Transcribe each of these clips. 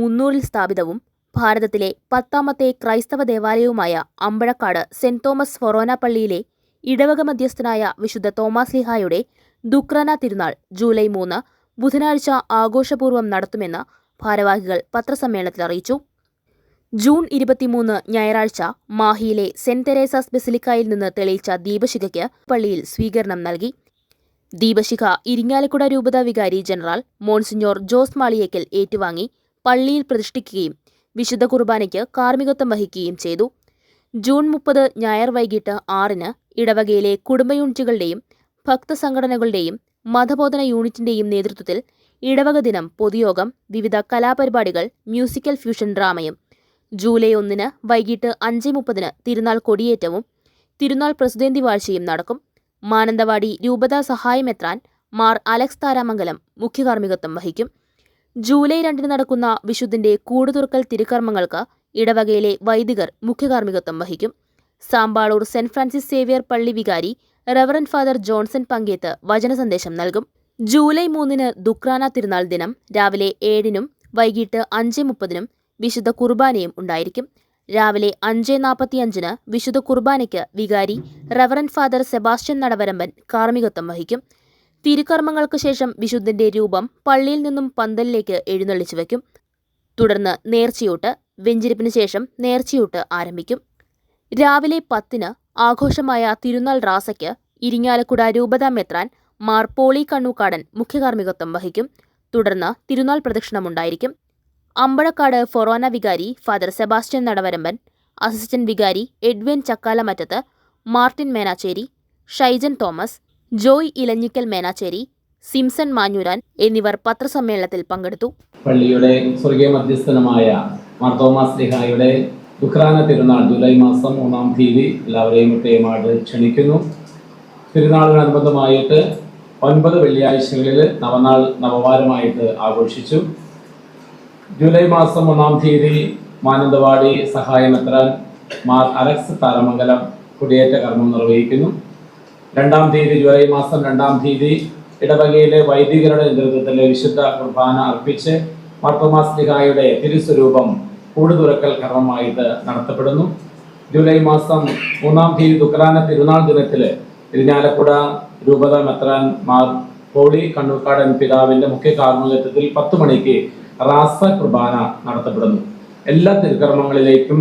മുന്നൂറിൽ സ്ഥാപിതവും ഭാരതത്തിലെ പത്താമത്തെ ക്രൈസ്തവ ദേവാലയവുമായ അമ്പഴക്കാട് സെന്റ് തോമസ് ഫൊറോന പള്ളിയിലെ ഇടവക മധ്യസ്ഥനായ വിശുദ്ധ തോമസ് ലിഹായുടെ ദുക്രന തിരുനാൾ ജൂലൈ മൂന്ന് ബുധനാഴ്ച ആഘോഷപൂർവം നടത്തുമെന്ന് ഭാരവാഹികൾ പത്രസമ്മേളനത്തിൽ അറിയിച്ചു. ജൂൺ ഇരുപത്തിമൂന്ന് ഞായറാഴ്ച മാഹിയിലെ സെന്റ് തെരേസാസ് ബെസിലിക്കായിൽ നിന്ന് തെളിയിച്ച ദീപശിഖയ്ക്ക് പള്ളിയിൽ സ്വീകരണം നൽകി. ദീപശിഖ ഇരിങ്ങാലക്കുട രൂപത വികാരി ജനറൽ മോൺസിഞ്ഞോർ ജോസ് മാളിയേക്കൽ ഏറ്റുവാങ്ങി പള്ളിയിൽ പ്രതിഷ്ഠിക്കുകയും വിശുദ്ധ കുർബാനയ്ക്ക് കാർമ്മികത്വം വഹിക്കുകയും ചെയ്തു. ജൂൺ മുപ്പത് ഞായർ വൈകിട്ട് ആറിന് ഇടവകയിലെ കുടുംബ യൂണിറ്റുകളുടെയും ഭക്തസംഘടനകളുടെയും മതബോധന യൂണിറ്റിന്റെയും നേതൃത്വത്തിൽ ഇടവക ദിനം പൊതുയോഗം വിവിധ കലാപരിപാടികൾ മ്യൂസിക്കൽ ഫ്യൂഷൻ ഡ്രാമയും. ജൂലൈ ഒന്നിന് വൈകിട്ട് അഞ്ച് മുപ്പതിന് തിരുനാൾ കൊടിയേറ്റവും തിരുനാൾ പ്രസിദ്ധന്തി വാഴ്ചയും നടക്കും. മാനന്തവാടി രൂപതാ സഹായമെത്രാൻ മാർ അലക്സ് താരാമംഗലം മുഖ്യകാർമ്മികത്വം വഹിക്കും. ജൂലൈ രണ്ടിന് നടക്കുന്ന വിശുദ്ധിന്റെ കൂടുതുറക്കൽ തിരുക്കർമ്മങ്ങൾക്ക് ഇടവകയിലെ വൈദികർ മുഖ്യകാർമ്മികത്വം വഹിക്കും. സാമ്പാളൂർ സെന്റ് ഫ്രാൻസിസ് സേവിയർ പള്ളി വികാരി റവറൻ ഫാദർ ജോൺസൺ പങ്കേത്ത് വചനസന്ദേശം നൽകും. ജൂലൈ മൂന്നിന് ദുക്രാന തിരുനാൾ ദിനം രാവിലെ ഏഴിനും വൈകിട്ട് അഞ്ച് മുപ്പതിനും വിശുദ്ധ കുർബാനയും ഉണ്ടായിരിക്കും. രാവിലെ അഞ്ച് നാൽപ്പത്തിയഞ്ചിന് വിശുദ്ധ കുർബാനയ്ക്ക് വികാരി റവറൻ ഫാദർ സെബാസ്റ്റ്യൻ നടവരമ്പൻ കാർമ്മികത്വം വഹിക്കും. തിരുക്കർമ്മങ്ങൾക്ക് ശേഷം വിശുദ്ധന്റെ രൂപം പള്ളിയിൽ നിന്നും പന്തലിലേക്ക് എഴുന്നള്ളിച്ചു വയ്ക്കും. തുടർന്ന് നേർച്ചയൂട്ട് വെഞ്ചിരിപ്പിന് ശേഷം നേർച്ചയൂട്ട് ആരംഭിക്കും. രാവിലെ പത്തിന് ആഘോഷമായ തിരുനാൾ റാസയ്ക്ക് ഇരിങ്ങാലക്കുട രൂപതാ മെത്രാൻ മാർ പോളി കണ്ണൂക്കാടൻ മുഖ്യകാർമ്മികത്വം വഹിക്കും. തുടർന്ന് തിരുനാൾ പ്രദക്ഷിണമുണ്ടായിരിക്കും. അമ്പഴക്കാട് ഫൊറോന വികാരി ഫാദർ സെബാസ്റ്റ്യൻ നടവരമ്പൻ അസിസ്റ്റന്റ് വികാരി Edwin Chakkalamattath Martin Menachery Shaijan Thomas Joy Elanjikkal Menachery Simson Manjooran എന്നിവർ പത്രസമ്മേളനത്തിൽ പങ്കെടുത്തു. പള്ളിയുടെ സ്വർഗീയ മധ്യസ്ഥനമായ മാർ തോമാസ് ലിഹായുടെ ദുഃഖാന തിരുനാൾ ജൂലൈ മാസം മൂന്നാം തീയതി എല്ലാവരെയും പ്രത്യേകമായിട്ട് ക്ഷണിക്കുന്നു. തിരുനാളിനനുബന്ധമായിട്ട് ഒൻപത് വെള്ളിയാഴ്ചകളിൽ നവനാൾ നവവാരമായിട്ട് ആഘോഷിച്ചു. ജൂലൈ മാസം ഒന്നാം തീയതി മാനന്തവാടി സഹായമെത്രാൻ മാർ അലക്സ് താരമംഗലം കുടിയേറ്റ കർമ്മം നിർവഹിക്കുന്നു. രണ്ടാം തീയതി ജൂലൈ മാസം രണ്ടാം തീയതി ഇടവകയിലെ വൈദികരുടെ നേതൃത്വത്തിൽ വിശുദ്ധ കുർബാന അർപ്പിച്ച് മാർത്തോമാസ്ലിഹായുടെ തിരുസ്വരൂപം കൂടുതുറക്കൽ കർമ്മമായിട്ട് നടത്തപ്പെടുന്നു. ജൂലൈ മാസം മൂന്നാം തീയതി ദുഃഖാന തിരുനാൾ ദിനത്തിൽ ഇരിഞ്ഞാലക്കുട രൂപത മെത്രാൻ മാർ പോളി കണ്ണൂർക്കാടൻ പിതാവിന്റെ മുഖ്യ കാർമ്മികത്വത്തിൽ പത്ത് മണിക്ക് റാസ കുർബാന നടത്തപ്പെടുന്നു. എല്ലാ തിരുക്കർമ്മങ്ങളിലേക്കും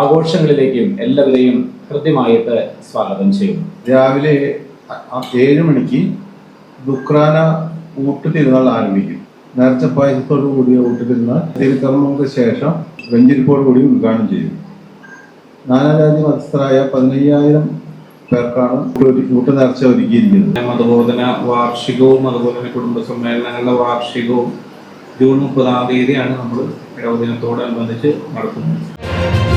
ആഘോഷങ്ങളിലേക്കും എല്ലാവരെയും കൃത്യമായിട്ട് സ്വാഗതം ചെയ്യുന്നു. രാവിലെ ഏഴ് മണിക്ക് ദുക്രാന ഊട്ട് തിരുനാൾ ആരംഭിക്കും. നേർച്ച പായസത്തോടു കൂടിയ ഊട്ട് തിരുനാൾ തിരുക്കർമ്മങ്ങൾക്ക് ശേഷം വെഞ്ചിരിപ്പോട് കൂടി ഉദ്ഘാടനം ചെയ്യും. നാനാരാജ്യ മതസ്ഥരായ പതിനയ്യായിരം പേർക്കാണ് ഒരു ഊട്ട് നേർച്ച ഒരുക്കിയിരിക്കുന്നത്. മതബോധന വാർഷികവും അതുപോലെ തന്നെ കുടുംബ സമ്മേളനങ്ങളുടെ വാർഷികവും ജൂൺ മുപ്പതാം തീയതിയാണ് നമ്മൾ ഇടവദിനത്തോടനുബന്ധിച്ച് നടത്തുന്നത്.